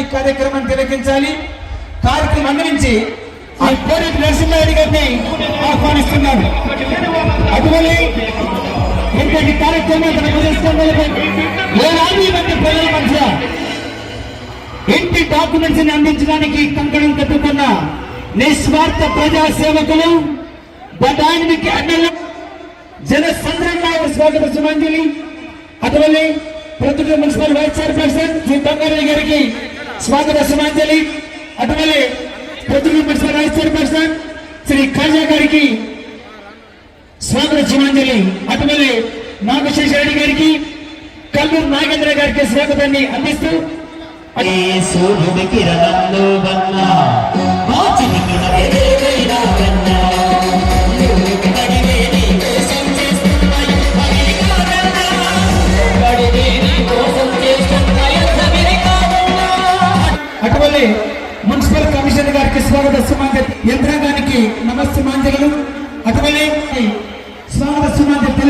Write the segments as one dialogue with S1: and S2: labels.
S1: ఈ కార్యక్రమాన్ని తిలకించాలి. కార్యక్రమం అందించి ఈ పోటీ నరసింహారెడ్డి గారిని ఆహ్వానిస్తున్నారు. అటువంటి ఇంతటి కార్యక్రమం వేలాది మంది ప్రజల మధ్య ఇంటి డాక్యుమెంట్స్ని అందించడానికి కంకణం కట్టుకున్న నిస్వార్థ ప్రజా సేవకులు డైనమిక్ ఎమ్మెల్యే జన సంద్రంగా స్వాగత సుమంజలి అటువంటి ప్రతిభ municipal vice chairperson Shri Bangareddy గారికి స్వాగత సుమాంజలి. అటువంటి ప్రతిభ municipal vice chairperson Shri Khaja గారికి స్వాగత సుమాంజలి. అటువంటి నాగశేష రెడ్డి గారికి కల్లూరు నాగేంద్ర గారికి స్వాగతాన్ని అందిస్తూ
S2: ఈ సూర్యుడి కిరణంలో వన్నా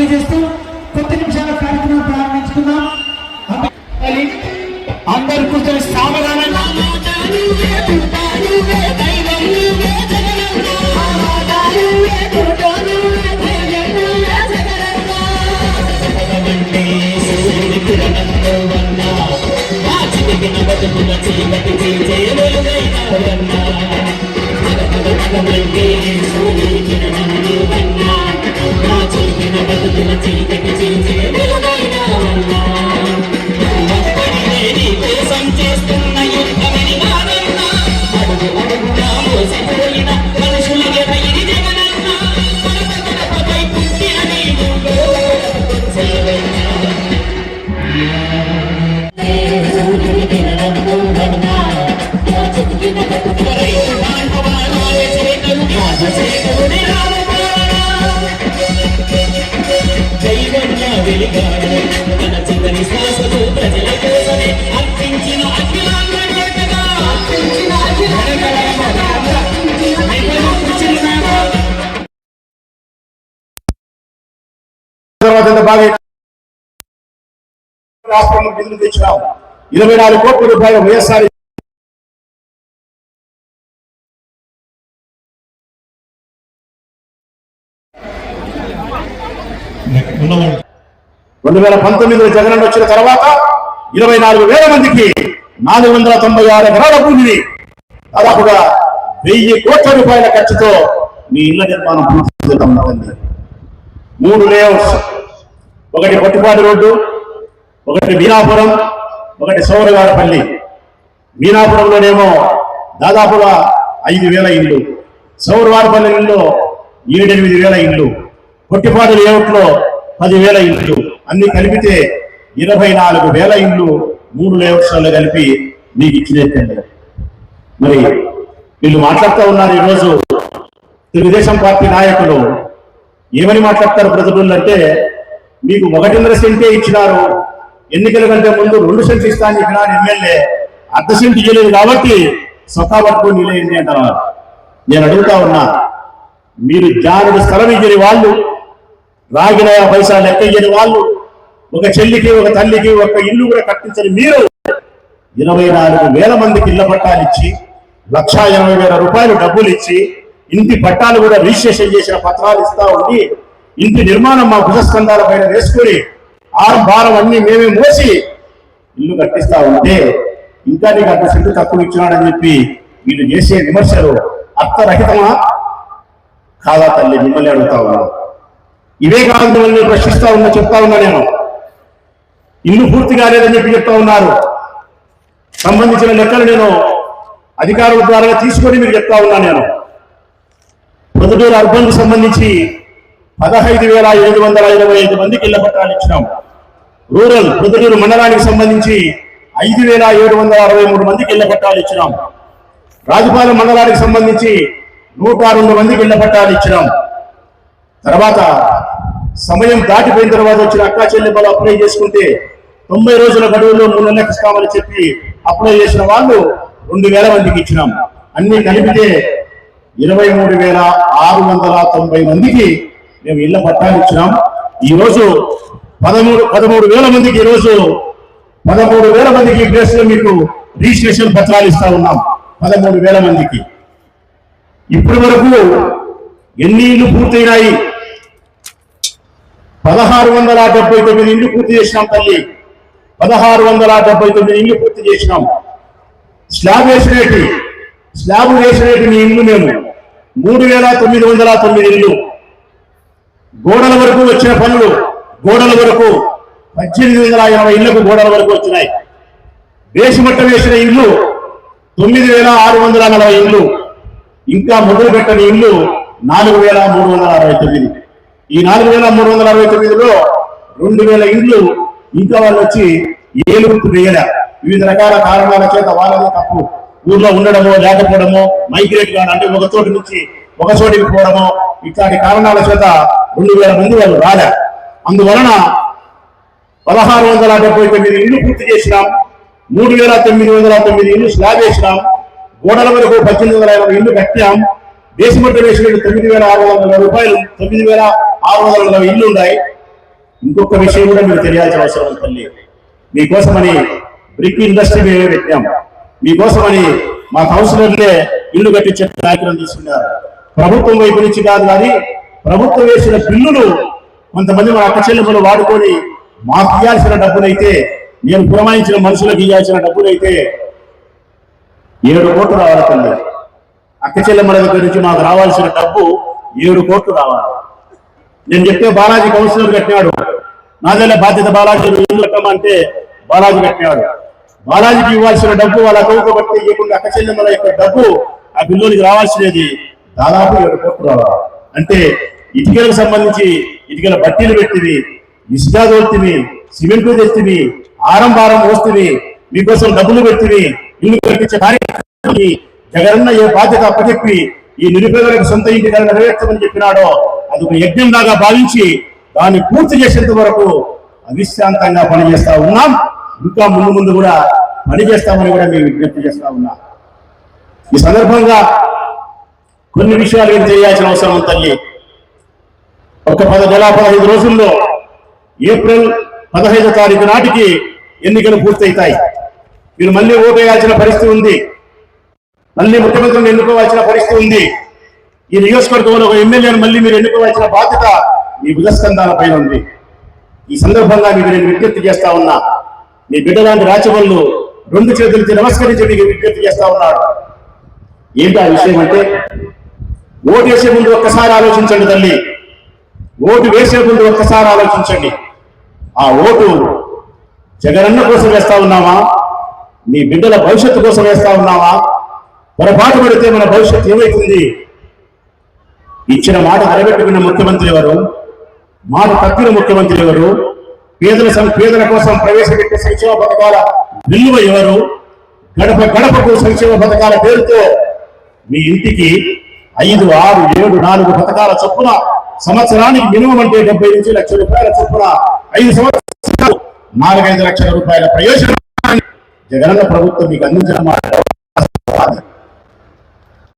S1: తెలియజేస్తూ కొద్ది నిమిషాల కార్యక్రమం ప్రారంభించుకుందాం. అందరు కూర్చొని సావధానంగా
S2: బతుకుల
S3: రాష్ట్రంలో నిధులు తెచ్చినాం ఇరవై నాలుగు కోట్ల రూపాయలు వైఎస్ఆర్ రెండు వేల పంతొమ్మిదిలో జగన్ వచ్చిన తర్వాత ఇరవై నాలుగు వేల మందికి నాలుగు వందల తొంభై ఆరు ఎకరాల భూమిని దాదాపుగా వెయ్యి కోట్ల రూపాయల ఖర్చుతో మీ ఇళ్ళ నిర్మాణం పూర్తి చేద్దాం మూడు లేఅవుట్స్ ఒకటి పట్టుపాటి రోడ్డు ఒకటి మీనాపురం ఒకటి సౌరగారపల్లి మీనాపురంలోనేమో దాదాపుగా ఐదు వేల ఇల్లు. సౌరవారపల్లిలో ఏడెనిమిది వేల ఇల్లు. పొట్టిపాడు లేఅవుట్లో పదివేల ఇండ్లు అన్ని కలిపితే ఇరవై నాలుగు వేల ఇండ్లు మూడు లేఅవుట్స్లో కలిపి మీకు ఇచ్చినట్టండి. మరి వీళ్ళు మాట్లాడుతూ ఉన్నారు ఈరోజు. తెలుగుదేశం పార్టీ నాయకులు ఏమని మాట్లాడతారు ప్రజలు అంటే మీకు ఒకటిన్నర సెంటే ఇచ్చినారు. ఎన్నికల కంటే ముందు రెండు సెంట్లు ఇస్తాను ఇక్కడ ఎమ్మెల్యే. అర్ధ సెంట్ ఇవ్వలేదు కాబట్టి సొక్కా పట్టుకొని అంటారు నేను అడుగుతా ఉన్నా మీరు జానుడు స్థలం ఇయ్యని వాళ్ళు రాగిన పైసా లెక్క ఇయ్యని వాళ్ళు ఒక చెల్లికి ఒక తల్లికి ఒక ఇల్లు కూడా కట్టించని మీరు ఇరవై నాలుగు వేల మందికి ఇళ్ళ పట్టాలు ఇచ్చి లక్షా ఎనభై వేల రూపాయలు డబ్బులు ఇచ్చి ఇంటి పట్టాలు కూడా రిజిస్ట్రేషన్ చేసిన పత్రాలు ఇస్తా ఉండి ఇంటి నిర్మాణం మా భుజస్కంధాల పైన వేసుకొని ఆరం భారం అన్ని మేమే మోసి ఇల్లు కట్టిస్తా ఉంటే ఇంకా నీకు అంత సెంటు తక్కువ ఇచ్చినాడని చెప్పి వీళ్ళు చేసే విమర్శలు అర్థరహితమా? కాదా తల్లి? మిమ్మల్ని అడుగుతా ఉన్నా. ఇవే కాదు మిమ్మల్ని ప్రశ్నిస్తా ఉన్నా చెప్తా ఉన్నా నేను. ఇల్లు పూర్తి కాలేదని చెప్పి చెప్తా ఉన్నారు. సంబంధించిన లెక్కలు నేను అధికారుల ద్వారా తీసుకొని మీకు చెప్తా ఉన్నా నేను. పొద్దుటూరు అర్బన్కు సంబంధించి పదహైదు వేల ఏడు వందల ఇరవై ఐదు మందికి ఇళ్ళ పట్టాలు ఇచ్చినాం. రూరల్ ప్రొద్దుటూరు మండలానికి సంబంధించి ఐదు వేల ఏడు వందల అరవై మూడు మందికి ఇళ్ళ పట్టాలు ఇచ్చినాం. రాజపాలెం మండలానికి సంబంధించి నూట రెండు మందికి ఇళ్ళ పట్టాలు ఇచ్చినాం. తర్వాత సమయం దాటిపోయిన తర్వాత వచ్చిన అక్కా చెల్లెమ్మలు అప్లై చేసుకుంటే తొంభై రోజుల గడువులో మూడు నెలలకు ఇస్తామని చెప్పి అప్లై చేసిన వాళ్ళు రెండు వేల మందికి ఇచ్చినాం. అన్ని కలిపితే ఇరవై మూడు వేల ఆరు వందల తొంభై మందికి మేము ఇళ్ళ పట్టాలు ఇచ్చినాం. ఈ రోజు పదమూడు పదమూడు వేల మందికి ఈ రోజు పదమూడు వేల మందికి ప్లేస్లో మీకు రిజిస్ట్రేషన్ పత్రాలు ఇస్తా ఉన్నాం. పదమూడు వేల మందికి. ఇప్పటి వరకు ఎన్ని ఇళ్ళు పూర్తయినాయి? పదహారు వందల డెబ్బై తొమ్మిది ఇళ్ళు పూర్తి చేసినాం తల్లి. పదహారు వందల డెబ్బై తొమ్మిది ఇళ్ళు పూర్తి చేసినాం. స్లాబ్ వేసినటి స్లాబ్ వేసినటి మీ ఇల్లు మేము. మూడు వేల తొమ్మిది వందల తొమ్మిది ఇల్లు గోడల వరకు వచ్చిన పనులు గోడల వరకు పద్దెనిమిది వందల ఎనభై ఇళ్ళకు గోడల వరకు వచ్చినాయి. దేశమట్ట వేసిన ఇల్లు తొమ్మిది వేల ఆరు వందల నలభై ఇల్లు. ఇంకా మొదలు పెట్టని ఇల్లు నాలుగు వేల మూడు వందల అరవై తొమ్మిది. ఈ నాలుగు వేల మూడు వందల అరవై తొమ్మిదిలో రెండు వేల ఇండ్లు ఇంకా వాళ్ళు వచ్చి ఏలుగుతు వేయలే. వివిధ రకాల కారణాల చేత వాళ్ళదే తప్పు. ఊర్లో ఉండడమో లేకపోవడమో మైగ్రేట్ కావడం అంటే ఒక చోటు నుంచి ఒక చోటికి పోవడమో ఇట్లాంటి కారణాల చేత రెండు వేల మంది వాళ్ళు రాలే. అందువలన పదహారు వందల డెబ్బై తొమ్మిది ఇల్లు పూర్తి చేసినాం. మూడు వేల తొమ్మిది వందల తొమ్మిది ఇల్లు స్లాబ్ వేసినాం. గోడల వరకు పద్దెనిమిది వందల యాభై ఇల్లు కట్టాం దేశమంతా వేసిన తొమ్మిది వేల ఆరు వందల రూపాయలు తొమ్మిది వేల ఆరు వందల నలభై ఇల్లు ఉన్నాయి. ఇంకొక విషయం కూడా మీరు తెలియాల్సిన అవసరం ఉంది తల్లి. మీకోసమని బ్రిక్ ఇండస్ట్రీ మేమే పెట్టాం. మీకోసమని మా కౌన్సిలర్లే ఇల్లు కట్టించే కార్యక్రమం తీసుకున్నారు. ప్రభుత్వం వైపు నుంచి కాదు కానీ ప్రభుత్వం వేసిన బిల్లులు కొంతమంది మన అక్క చెల్లెములు వాడుకొని మాకు ఇవ్వాల్సిన డబ్బులైతే నేను పురమాయించిన మనుషులకు ఇవ్వాల్సిన డబ్బులైతే ఏడు కోట్లు రావాలి తల్లి అక్క చెల్లెమ్మల దగ్గర నుంచి మాకు రావాల్సిన డబ్బు ఏడు కోట్లు రావాలి. నేను చెప్తే బాలాజీ కౌన్సిలర్ కట్టినాడు. దగ్గర బాధ్యత బాలాజీ ఇల్లు కట్టమంటే బాలాజీ కట్టినాడు. బాలాజీకి ఇవ్వాల్సిన డబ్బు వాళ్ళ అకౌంట్లో బట్టి ఇవ్వకుండా అక్క చెల్లెమ్మల యొక్క డబ్బు ఆ బిల్లునికి రావాల్సినది దాదాపు ఏడు కోట్లు రావాలి. అంటే ఇటుకలకు సంబంధించి ఇటుకల బట్టీలు పెట్టివి ఇసుగా తోలుతుంది సిమెంట్ తెచ్చివి ఆరం భారం వస్తుంది మీకోసం డబ్బులు పెట్టివి ఇల్లు కట్టించే కార్యక్రమానికి జగనన్న ఏ బాధ్యత అప్పచెప్పి ఈ నిరుపేదలకు సొంత ఇంటి ధర నెరవేర్చమని చెప్పినాడో అది ఒక యజ్ఞం లాగా భావించి దాన్ని పూర్తి చేసేంత వరకు అవిశ్రాంతంగా పనిచేస్తా ఉన్నాం. ఇంకా ముందు ముందు కూడా పనిచేస్తామని కూడా మేము విజ్ఞప్తి చేస్తా ఉన్నాం. ఈ సందర్భంగా కొన్ని విషయాలు ఏం చేయాల్సిన అవసరం ఉంది తల్లి. ఒక పది నెల పదహైదు రోజుల్లో ఏప్రిల్ పదహైదో తారీఖు నాటికి ఎన్నికలు పూర్తయితాయి. మీరు మళ్ళీ ఓటేయాల్సిన వేయాల్సిన పరిస్థితి ఉంది. మళ్ళీ ముఖ్యమంత్రిని ఎన్నుకోవాల్సిన పరిస్థితి ఉంది. ఈ నియోజకవర్గంలో ఒక ఎమ్మెల్యేను మళ్ళీ మీరు ఎన్నుకోవాల్సిన బాధ్యత మీ భుజస్కంధాల పైన ఉంది. ఈ సందర్భంగా మీకు నేను విజ్ఞప్తి చేస్తా ఉన్నా. మీ బిడ్డలాంటి రాచవల్లు రెండు చేతులకి నమస్కరించి మీకు విజ్ఞప్తి చేస్తా ఉన్నాడు ఏంటి ఆ విషయం అంటే ఓటు వేసే ముందు ఒక్కసారి ఆలోచించండి తల్లి. ఓటు వేసే ముందు ఒక్కసారి ఆలోచించండి. ఆ ఓటు జగనన్న కోసం వేస్తా ఉన్నామా మీ బిడ్డల భవిష్యత్తు కోసం వేస్తా ఉన్నామా పొరపాటు పడితే మన భవిష్యత్తు ఏమైతుంది? ఇచ్చిన మాట నిలబెట్టుకున్న ముఖ్యమంత్రి ఎవరు? మాట తప్పిన ముఖ్యమంత్రి ఎవరు? పేదల సం- పేదల కోసం ప్రవేశపెట్టే సంక్షేమ పథకాల విలువ ఎవరు? గడప గడపకు సంక్షేమ పథకాల పేరుతో మీ ఇంటికి ఐదు ఆరు ఏడు నాలుగు పథకాల చొప్పున సంవత్సరానికి మినిమం అంటే డెబ్బై నుంచి లక్ష రూపాయల చొప్పున ఐదు సంవత్సరాలు నాలుగైదు లక్షల రూపాయల ప్రయోజనాన్ని జగనన్న ప్రభుత్వం మీకు అందించడం మాట.